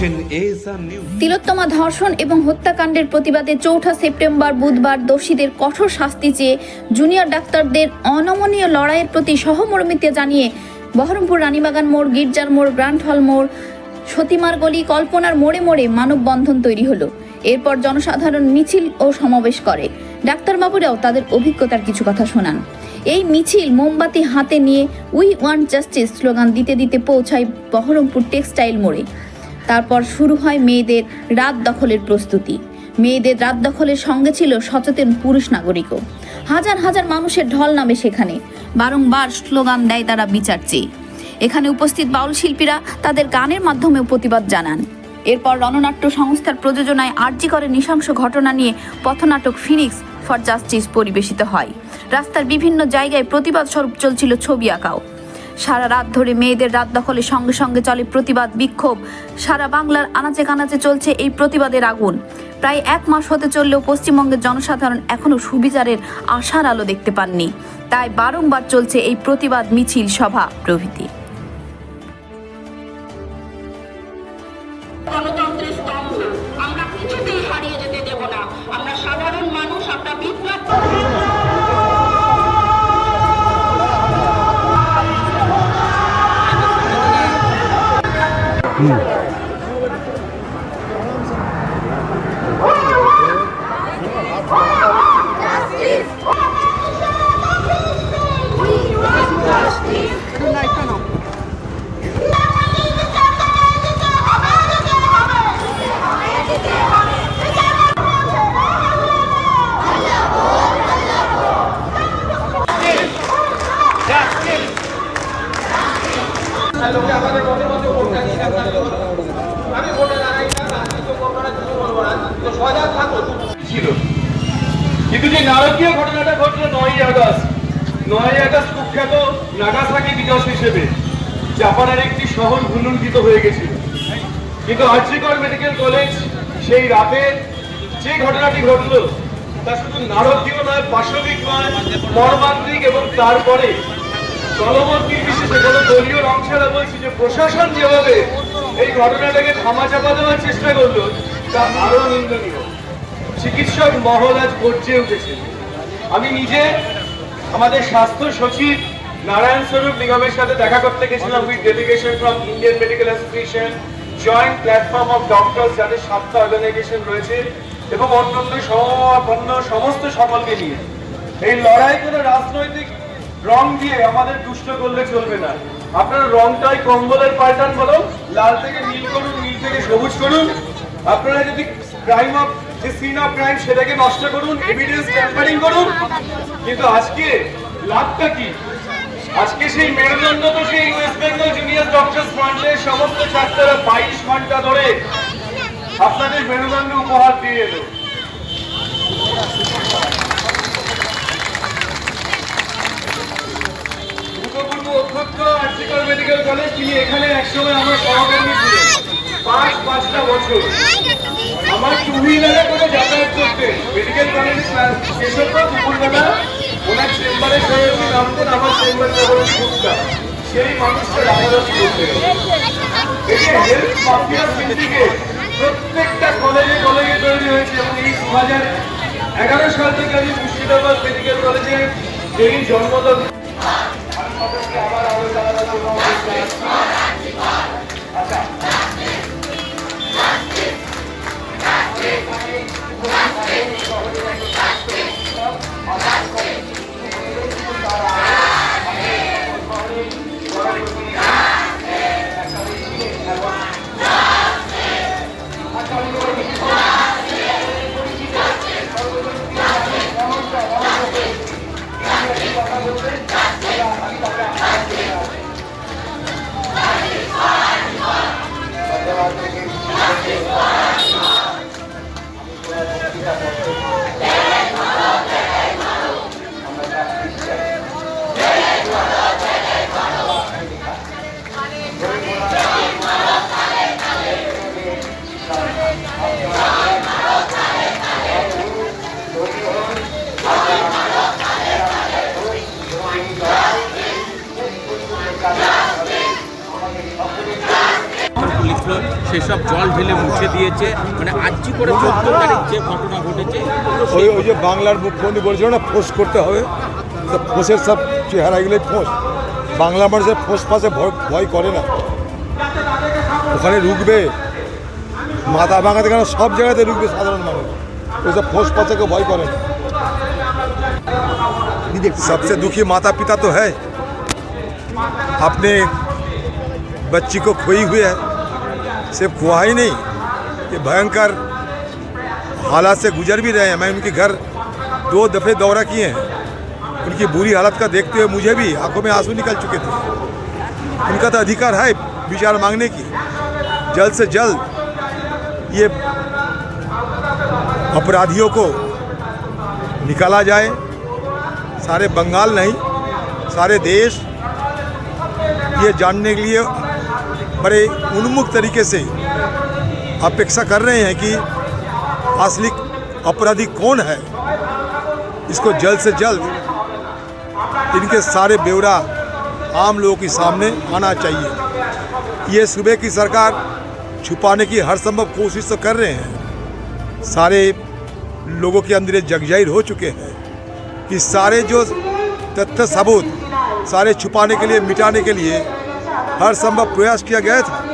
দেখছেন তিলোত্তমা ধর্ষণ এবং হত্যাকাণ্ডের প্রতিবাদে চৌঠা সেপ্টেম্বর বুধবার দোষীদের কঠোর শাস্তি চেয়ে জুনিয়র ডাক্তারদের অনমনীয় লড়াইয়ের প্রতি সহমর্মিতা জানিয়ে বহরমপুর রানীবাগান মোড়, গির্জার মোড়, গ্র্যান্ড হল মোড়, সতীমার গলি, কল্পনার মোড়ে মোড়ে মানববন্ধন তৈরি হলো। এরপর জনসাধারণ মিছিল ও সমাবেশ করে। ডাক্তারবাবুরাও তাদের অভিজ্ঞতার কিছু কথা শোনান। এই মিছিল মোমবাতি হাতে নিয়ে উই ওয়ান্ট জাস্টিস স্লোগান দিতে দিতে পৌঁছায় বহরমপুর টেক্সটাইল মোড়ে। তারপর শুরু হয় মেয়েদের রাত দখলের প্রস্তুতি। মেয়েদের রাত দখলের সঙ্গে ছিল সচেতন পুরুষ নাগরিকও। হাজার হাজার মানুষের ঢল নামে সেখানে। বারংবার স্লোগান দেয় তারা বিচার চেয়ে। এখানে উপস্থিত বাউল শিল্পীরা তাদের গানের মাধ্যমেও প্রতিবাদ জানান। এরপর রণনাট্য সংস্থার প্রযোজনায় আর্জি করে নৃশংস ঘটনা নিয়ে পথনাটক ফিনিক্স ফর জাস্টিস পরিবেশিত হয়। রাস্তার বিভিন্ন জায়গায় প্রতিবাদ স্বরূপ চলছিল ছবি আঁকাও। সারা রাত ধরে মেয়েদের রাত দখলের সঙ্গে সঙ্গে চলে প্রতিবাদ, বিক্ষোভ। সারা বাংলার আনাচে কানাচে চলছে এই প্রতিবাদের আগুন। প্রায় এক মাস হতে চললেও পশ্চিমবঙ্গের জনসাধারণ এখনও সুবিচারের আশার আলো দেখতে পাননি। তাই বারংবার চলছে এই প্রতিবাদ মিছিল সভা প্রভৃতি। আমরা সাধারণ মানুষ, আমরা বিপ্লব ছিল নাগাসাকি দিবস হিসেবে জাপানের একটি শহর ভুলুণ্ঠিত হয়ে গেছিল। কিন্তু আর্জিকর মেডিকেল কলেজ সেই রাতে যে ঘটনাটি ঘটলো, তা শুধু নারকীয় নয়, পাশবিক নয়, মর্মান্তিক এবং তারপরে দলমত নির্বিশেষে কোনো দলীয় রং ছাড়া বলছি যে প্রশাসন যেভাবে এই ঘটনাটাকে ধামাচাপা দেওয়ার চেষ্টা করল, তা আরও নিন্দনীয়। চিকিৎসক মহল আজ গর্জে উঠেছে। আমি নিজে আমাদের স্বাস্থ্য সচিব নারায়ণ স্বরূপ নিগমের সাথে দেখা করতে গেছিলাম with delegation from Indian medical association joint platform of doctors যাদের সাতটা অর্গানাইজেশন রয়েছে, এবং অন্যান্য সমাপন্ন সমস্ত সকলকে নিয়ে। এই লড়াই কোনো রাজনৈতিক রং দিয়ে আমাদের দুষ্ট করলে চলবে না। আপনারা রংটাই কম্বলের পাল্টান বলো লাল থেকে নীল করুন, নীল থেকে সবুজ করুন। আপনারা যদি ক্রাইম অফ যে সিন অফ ক্রাইম সেটাকে নষ্ট করুন এভিডেন্স ট্যাম্পারিং করুন। কিন্তু আজকে লাভটা কি? আজকে সেই মেরুদণ্ড তো সেই ওয়েস্ট বেঙ্গল জুনিয়র ডক্টরস ফ্রন্টের সমস্ত ছাত্ররা বাইশ ঘণ্টা ধরে আপনাদের মেরুদণ্ড উপহার দিয়ে এলো। আমার সহকর্মী ছিলেন। পাঁচ টু হুইলারে করে যাতায়াত করতেন। মেডিকেল কলেজে শেষ হতো দুপুরবেলা ওনার চেম্বারে সে নামতেন, আমার চেম্বারে হলো ফুটটা সেই মানুষটা যাতায়াত করতেন এই হেলথ মাফিয়া সিন্ডিকেট প্রত্যেকটা কলেজে কলেজে তৈরি হয়েছে, এবং এই দু হাজার এগারো সাল থেকে আমি মুর্শিদাবাদ মেডিকেল কলেজে এই জন্মদান। আচ্ছা জল ঢেলে মুছে দিয়েছে মানে আজকে করে চোদ্দ তারিখ যে ঘটনা ঘটেছে পুরো ওই সেই ওই যে বাংলার মুখ্যমন্ত্রী বলছিল না ফোঁস করতে হবে তো ফোঁসের সব চেহারাগুলোই ফোঁস বাংলা মানুষের ফোঁস ফাঁসে ভয় ভয় করে না ওখানে রুখবে মাথা ভাঙাতে কেন সব জায়গাতে রুখবে সাধারণ মানুষ ওইসব ফোঁস ফাঁসে কেউ ভয় করে না सबसे दुखी माता पिता तो है अपने बच्ची को खोई हुई है सिर्फ़ खोआ ही नहीं, ये भयंकर हालात से गुजर भी रहे हैं। मैं उनके घर दो दफ़े दौरा किए हैं। उनकी बुरी हालत का देखते हुए मुझे भी आँखों में आँसू निकल चुके थे। उनका तो अधिकार है विचार मांगने की। जल्द से जल्द ये अपराधियों को निकाला जाए। सारे बंगाल नहीं, सारे देश ये जानने के लिए बड़े उन्मुख तरीके से अपेक्षा कर रहे हैं कि असली अपराधी कौन है? इसको जल्द से जल्द इनके सारे ब्यौरा आम लोगों के सामने आना चाहिए। ये सूबे की सरकार छुपाने की हर संभव कोशिश तो कर रहे हैं। सारे लोगों के अंदर जगजाहिर हो चुके हैं कि सारे जो तथ्य सबूत, सारे छुपाने के लिए, मिटाने के लिए हर संभव प्रयास किया गया था।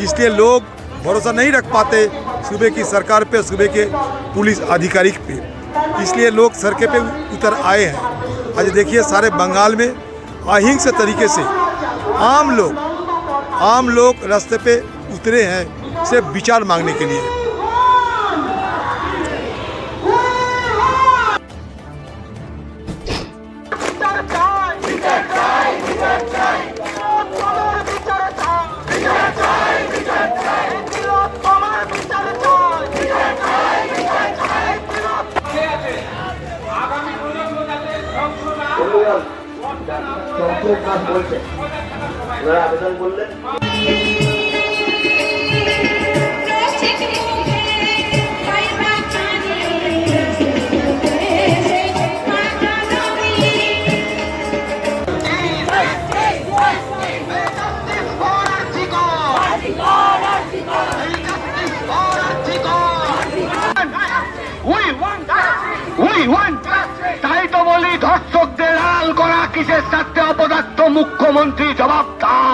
इसलिए लोग भरोसा नहीं रख पाते सूबे की सरकार पे, सूबे के पुलिस अधिकारी पे। इसलिए लोग सड़कें पे उतर आए हैं। आज देखिए, सारे बंगाल में अहिंस तरीके से आम लोग आम लोग रास्ते पे उतरे हैं सिर्फ़ विचार मांगने के लिए। আবেদন করলেন। তাই তো বলি ধর্ষকদের লাল করা কিসের সাথে মুখ্যমন্ত্রী জবাব দাও।